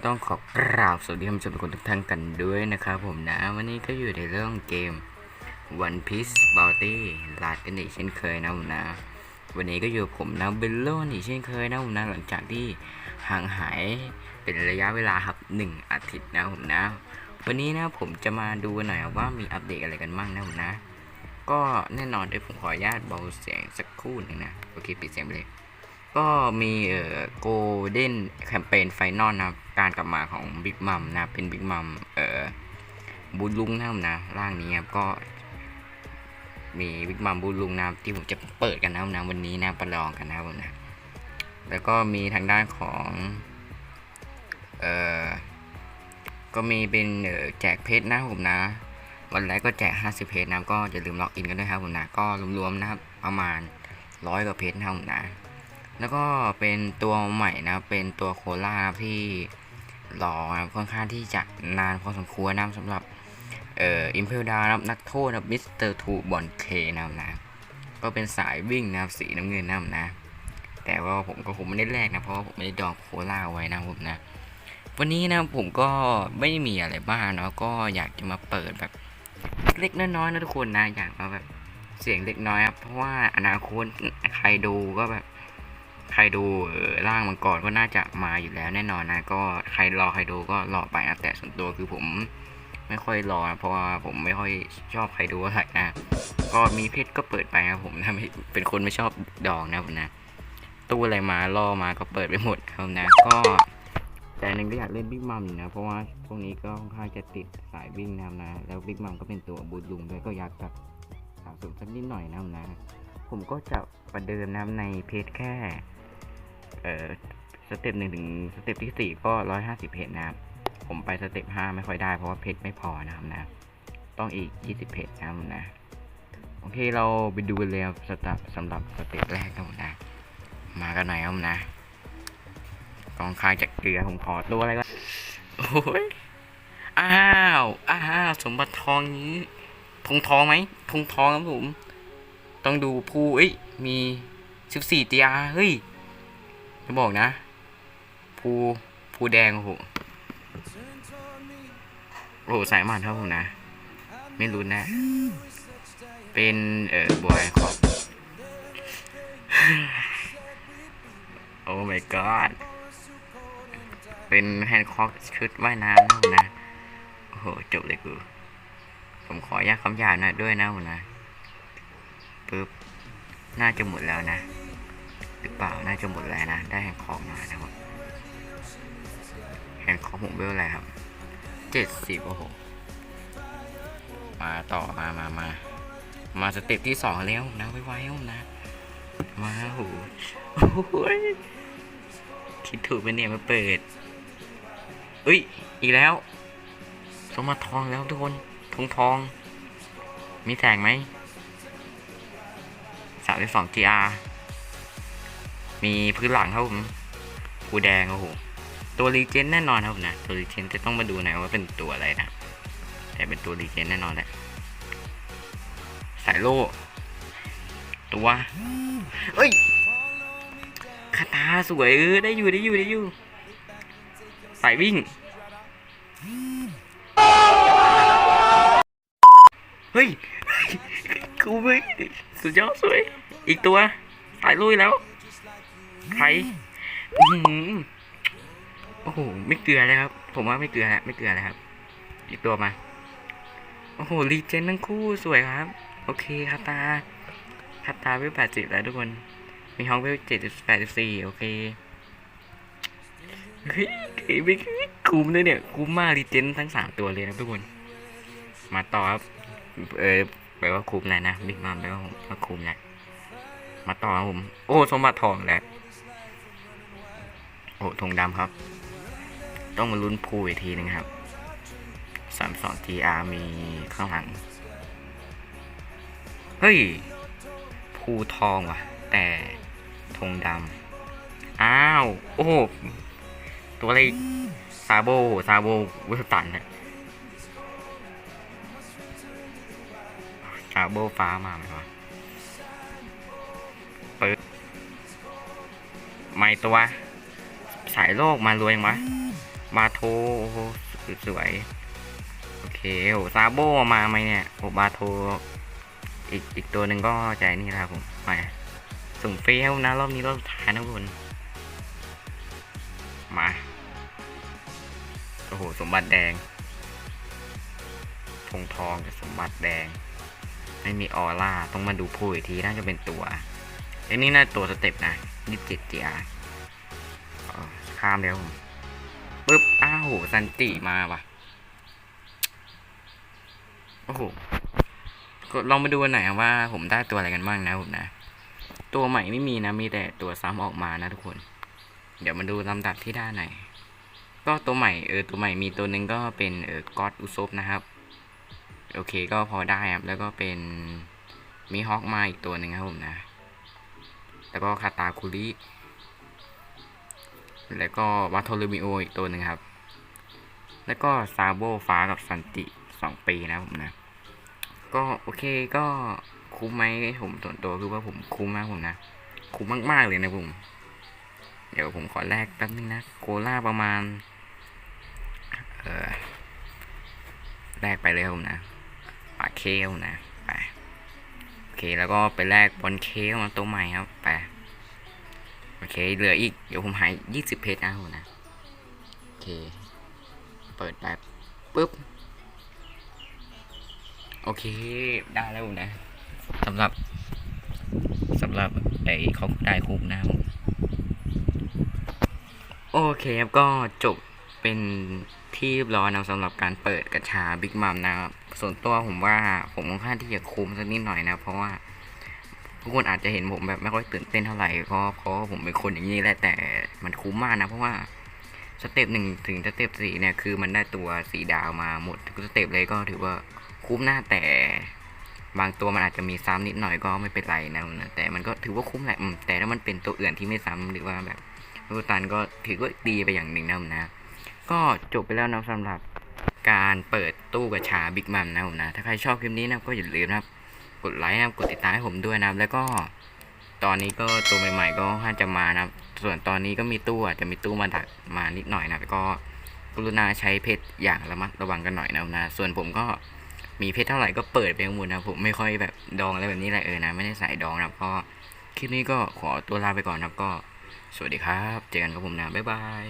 ก็ต้องขอกราบสวัสดีท่านผู้ชมทุกคนทุกท่านกันด้วยนะครับผมนะ วันนี้ก็อยู่ในเรื่องเกม One Piece Bounty ลาดกันอีกเช่นเคยนะผมนะ วันนี้ก็อยู่กับผมนะเบลโลนี่เช่นเคยนะผมนะหลังจากที่ห่างหายเป็นระยะเวลาครับหนึ่งอาทิตย์นะผมนะ วันนี้นะผมจะมาดูหน่อยว่ามีอัปเดตอะไรกันบ้างนะผมนะ ก็แน่นอนเดี๋ยวผมขออนุญาตเบาเสียงสักครู่หนึงนะโอเคปิดเสียงไปเลย ก็มีเอ่อโกลเด้นแคมเปญไฟนอลนะการกลับมาของบิ๊กมัมนะ เป็นบิ๊กมัมเอ่อบูลุงนะครับนะร่างนี้ครับก็ มีบิ๊กมัมบูลุงนะที่ผมจะเปิดกันนะครับนะวันนี้นะประลองกันนะครับผมนะแล้วก็มีทางด้านของเอ่อก็มีเป็นแจกเพชรนะผมนะ วันแรกก็แจก 50 เพชรนะก็อย่าลืมล็อกอินกันด้วยครับผมนะก็รวมๆนะครับประมาณร้อยกว่าเพชรนะครับผมนะ แล้วก็เป็นตัวใหม่นะเป็นตัวโคล่าที่รอนะครับค่อนข้างที่จะนานพอสมควรนะสำหรับเอ่ออิมเพลดานะครับนักโทษนะมิสเตอร์ทูบอลเคนะนะก็เป็นสายวิ่งนะสีน้ำเงินนะนะ แต่ว่าผมก็คงไม่ได้แลกนะ เพราะผมไม่ได้ดองโคล่าไว้นะผมนะ วันนี้นะผมก็ไม่มีอะไรบ้างเนาะก็อยากจะมาเปิดแบบเล็กน้อยๆนะทุกคนนะ อยากมาแบบเสียงเล็กน้อยครับเพราะว่าอนาคตใครดูก็แบบ ใครดูร่างมังกรก็น่าจะมาอยู่แล้วแน่นอนนะ ก็ใครรอใครดูก็รอไปนะแต่ส่วนตัวคือผมไม่ค่อยรอนะเพราะว่าผมไม่ค่อยชอบใครดูเท่าไรนะ ก็มีเพชรก็เปิดไปนะผมนะเป็นคนไม่ชอบดองนะผมนะ ตู้อะไรมาล่อมาก็เปิดไปหมดครับนะ ก็แต่หนึ่งก็อยากเล่นบิ๊กมัมอยู่นะ เพราะว่าพวกนี้ก็ค่อนข้างจะติดสายวิ่งนะนะ แล้วบิ๊กมัมก็เป็นตัวบูทลุงด้วยก็อยากแบบสะสมสักนิดหน่อยนะนะ ผมก็จะประเดิมนะในเพจแค่ เอ่อสเต็ปหนึ่งถึงสเต็ปที่สี่ก็ร้อยห้าสิบเพจนะครับ ผมไปสเต็ปห้าไม่ค่อยได้เพราะว่าเพจไม่พอนะครับนะ ต้องอีกยี่สิบเพจนะครับนะ โอเคเราไปดูกันเลยครับสตับสำหรับสเต็ปแรกครับนะ มากันหน่อยครับนะกองคายจากเกลือผมขอตัวอะไรก็โอ้ยอ้าวอ้าวสมบัติทองนี้ทงทองไหมทงทองครับผม ต้องดูภูเอ้ยมีสิบสี่ตีอาเฮ้ย จะบอกนะ ภูภูแดงโอ้โหโอ้โหสายมันครับผมนะ ไม่รู้นะ เป็นเอ่อบอยขอบโอ้ my god เป็นแฮนด์คอกชุดว่ายน้ำนะผมนะ โอ้โห จบเลยกู ผมขออนุญาตคำหยาบนะด้วยนะผมนะปึ๊บ น่าจะหมดแล้วนะ หรือเปล่า น่าจะหมดแล้วนะ ได้แฮนด์คอกมานะครับ แฮนด์คอกผมเบลอะไรครับเจ็ดสิบโอ้โห มาต่อมามามา มาสเต็ปที่สองแล้วนะไวๆครับนะ มาโหโอ้ยคิดถูกไปเนี่ยมาเปิดเอ้ย อีกแล้ว สมบัติทองแล้วทุกคน ทองทอง มีแสงไหมสามสิบสอง GR มีพื้นหลังครับผมกูแดงโอ้โหตัวรีเจนแน่นอนครับผมนะตัวรีเจนจะต้องมาดูหน่อยว่าเป็นตัวอะไรนะ แต่เป็นตัวรีเจนแน่นอนแหละสายโล่ตัวเอ้ยคาตาสวยเออได้อยู่ได้อยู่ได้อยู่สายวิ่งเฮ้ยกูไม่สุดยอดสวยอีกตัวสายลุยแล้ว ใครอือโอ้โห ไม่เกลือเลยครับ ผมว่าไม่เกลือฮะไม่เกลือเลยครับ อีกตัวมา โอ้โห รีเจนทั้งคู่สวยครับ โอเคคาตาคาตาเวลแปดสิบแล้วทุกคน มีห้องเวลเจ็ดสิบแปดสิบสี่โอเคเฮ้ยไม่คุ้มเลยเนี่ย คุ้มมากรีเจนทั้งสามตัวเลยนะทุกคน มาต่อครับ เออแปลว่าคุ้มแหละนะบิ๊กมัมแปลว่ามาคุ้มแหละมาต่อครับผม โอ้ สมบัติทองแหละ โอ้ธงดำครับ ต้องมาลุ้นพูอีกทีนึงครับสามสอง GR มีข้างหลัง เฮ้ยภูทองว่ะ แต่ธงดำ อ้าว โอ้ ตัวอะไร ซาโบ ซาโบวิสตันนะซาโบฟ้ามาไหมวะเปิด ไม่ตัวายโลกมารวยยังวะบาโทโสวยโอเคโอซาโบมาไหมเนี่ยโอบาโทอีกอีกตัวหนึ่งก็ใจนี่นะครับผมมาสุ่มฟรีให้ผมนะรอบนี้รอบสุดท้ายนะทุกคนมาโอ้โหสมบัติแดงธงทองกับสมบัติแดง ไม่มีออร่าต้องมาดูผู้อีกทีน่าจะเป็นตัวอันนี้น่าตัวสเต็ปนะยี่สิบเจ็ดจีอา ข้ามแล้วผมปึ๊บ อ้าวสันติมาว่ะ โอ้โหลองมาดูหน่อยว่าผมได้ตัวอะไรกันบ้างนะผมนะ ตัวใหม่ไม่มีนะ มีแต่ตัวซ้ำออกมานะทุกคน เดี๋ยวมาดูลำดับที่ได้หน่อย ก็ตัวใหม่เออตัวใหม่มีตัวหนึ่งก็เป็นเออกอดอุซบนะครับ โอเคก็พอได้ครับ แล้วก็เป็นมีฮอกมาอีกตัวหนึ่งครับผมนะ แล้วก็คาตาคุริ แล้วก็วัตโทลูมิโออีกตัวหนึ่งครับ แล้วก็ซาโบฟ้ากับสันติสองปีนะผมนะ ก็โอเคก็คุ้มไหมผมส่วนตัวคือว่าผมคุ้มมากผมนะ คุ้มมากๆเลยนะผม เดี๋ยวผมขอแลกแป๊บนึงนะโกล่าประมาณ เออแลกไปเลยครับผมนะปากเคลนะไปโอเคแล้วก็ไปแลกบอลเคลมาตัวใหม่ครับไป โอเค เหลืออีก เดี๋ยวผมหายยี่สิบเพชรนะครับผมนะ โอเค เปิดแบบปุ๊บ โอเค ได้แล้วนะสำหรับสำหรับไอ้เขาได้คุกนะครับผมโอเคครับก็จบเป็นที่เรียบร้อยนะสำหรับการเปิดกระชาบิ๊กมัมนะครับ ส่วนตัวผมว่าผมค่อนข้างที่จะคุมสักนิดหน่อยนะ เพราะว่า ทุกคนอาจจะเห็นผมแบบไม่ค่อยตื่นเต้นเท่าไหร่เพราะเพราะผมเป็นคนอย่างนี้แหละแต่มันคุ้มมากนะ เพราะว่าสเต็ปหนึ่งถึงสเต็ปสี่เนี่ยคือมันได้ตัวสีดาวมาหมดทุกสเต็ปเลยก็ถือว่าคุ้มหน้าแต่ บางตัวมันอาจจะมีซ้ำนิดหน่อยก็ไม่เป็นไรนะนะแต่มันก็ถือว่าคุ้มแหละแต่ถ้ามันเป็นตัวอื่นที่ไม่ซ้ำหรือว่าแบบรูตันก็ถือว่าดีไปอย่างหนึ่งนะนะ ก็จบไปแล้วนะสำหรับการเปิดตู้กระชาบิ๊กมัมนะผมนะ ถ้าใครชอบคลิปนี้นะก็อย่าลืมนะครับ กดไลค์นะครับกดติดตามให้ผมด้วยนะครับ แล้วก็ตอนนี้ก็ตัวใหม่ ๆ ก็ค่อนจะมานะครับ ส่วนตอนนี้ก็มีตู้อาจจะมีตู้มาดักมานิดหน่อยนะแล้วก็กรุณาใช้เพชรอย่างระมัดระวังกันหน่อยนะนะส่วนผมก็มีเพชรเท่าไหร่ก็เปิดไปหมดนะผมไม่ค่อยแบบดองอะไรแบบนี้แหละเออนะไม่ได้ใส่ดองนะก็คลิปนี้ก็ขอตัวลาไปก่อนนะก็ สวัสดีครับ เจอกันกับผมนะบ๊ายบาย